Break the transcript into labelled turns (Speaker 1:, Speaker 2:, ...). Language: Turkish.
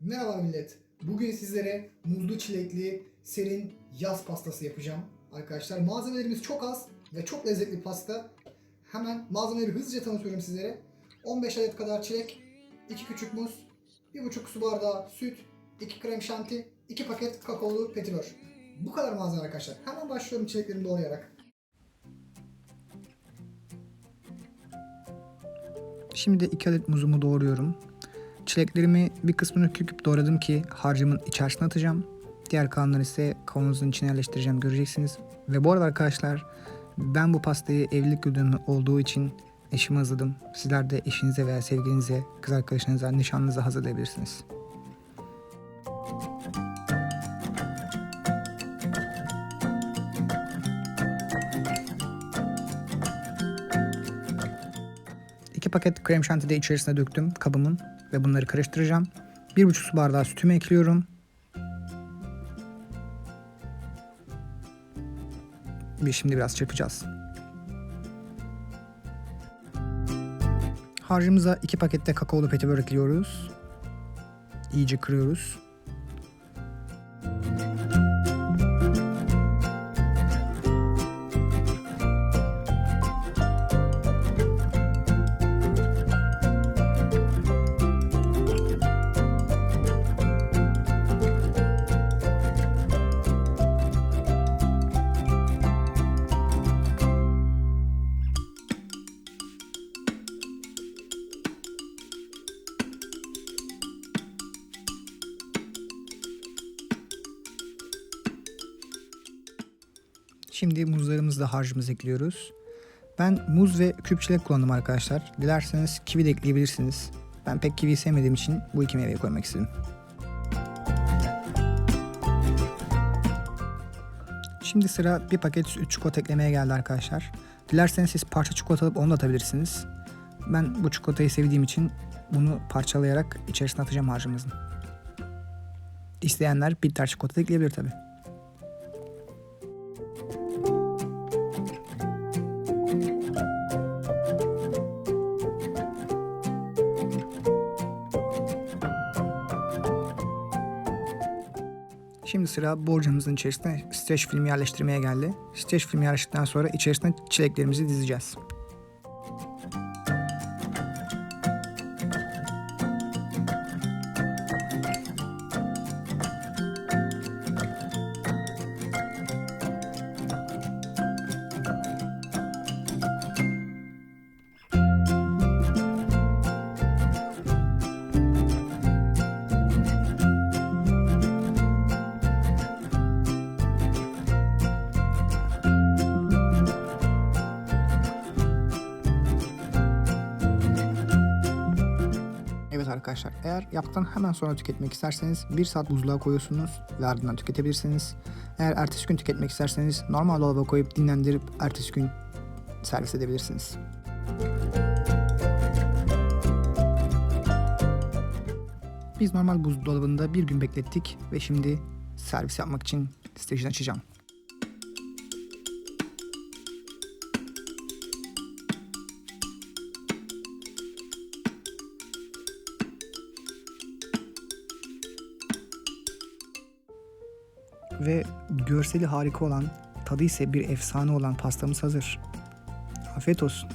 Speaker 1: Merhaba millet. Bugün sizlere muzlu çilekli serin yaz pastası yapacağım. Arkadaşlar malzemelerimiz çok az ve çok lezzetli pasta. Hemen malzemeleri hızlıca tanıtıyorum sizlere. 15 adet kadar çilek, 2 küçük muz, 1,5 su bardağı süt, 2 krem şanti, 2 paket kakaolu petibör. Bu kadar malzeme arkadaşlar. Hemen başlıyorum çileklerimi doğrayarak.
Speaker 2: Şimdi de 2 adet muzumu doğruyorum. Çileklerimi bir kısmını küp doğradım ki harcımın içerisine atacağım. Diğer kalanları ise kavanozun içine yerleştireceğim göreceksiniz. Ve bu arada arkadaşlar ben bu pastayı evlilik yıldönümü olduğu için eşime hazırladım. Sizler de eşinize veya sevgilinize, kız arkadaşınıza, nişanlınıza hazırlayabilirsiniz. İki paket krem şanti de içerisine döktüm kabımın ve bunları karıştıracağım. Bir buçuk su bardağı sütümü ekliyorum. Bir şimdi biraz çırpacağız. Harcımıza iki pakette kakaolu petibör ekliyoruz. İyice kırıyoruz. Şimdi muzlarımızı da ekliyoruz. Ben muz ve küp çilek kullandım arkadaşlar. Dilerseniz kivi de ekleyebilirsiniz. Ben pek kivi sevmediğim için bu iki meyveyi koymak istedim. Şimdi sıra bir paket süt çikolata eklemeye geldi arkadaşlar. Dilerseniz siz parça çikolata alıp onu da atabilirsiniz. Ben bu çikolatayı sevdiğim için bunu parçalayarak içerisine atacağım harcımızın. İsteyenler bitter çikolata ekleyebilir tabi. Şimdi sıra borcamızın içerisine streç film yerleştirmeye geldi. Streç film yerleştirdikten sonra içerisine çileklerimizi dizeceğiz. Arkadaşlar eğer yaptıktan hemen sonra tüketmek isterseniz 1 saat buzluğa koyuyorsunuz ve ardından tüketebilirsiniz. Eğer ertesi gün tüketmek isterseniz normal dolaba koyup dinlendirip ertesi gün servis edebilirsiniz. Biz normal buzdolabında bir gün beklettik ve şimdi servis yapmak için stajını açacağım. Ve görseli harika olan, tadı ise bir efsane olan pastamız hazır. Afiyet olsun.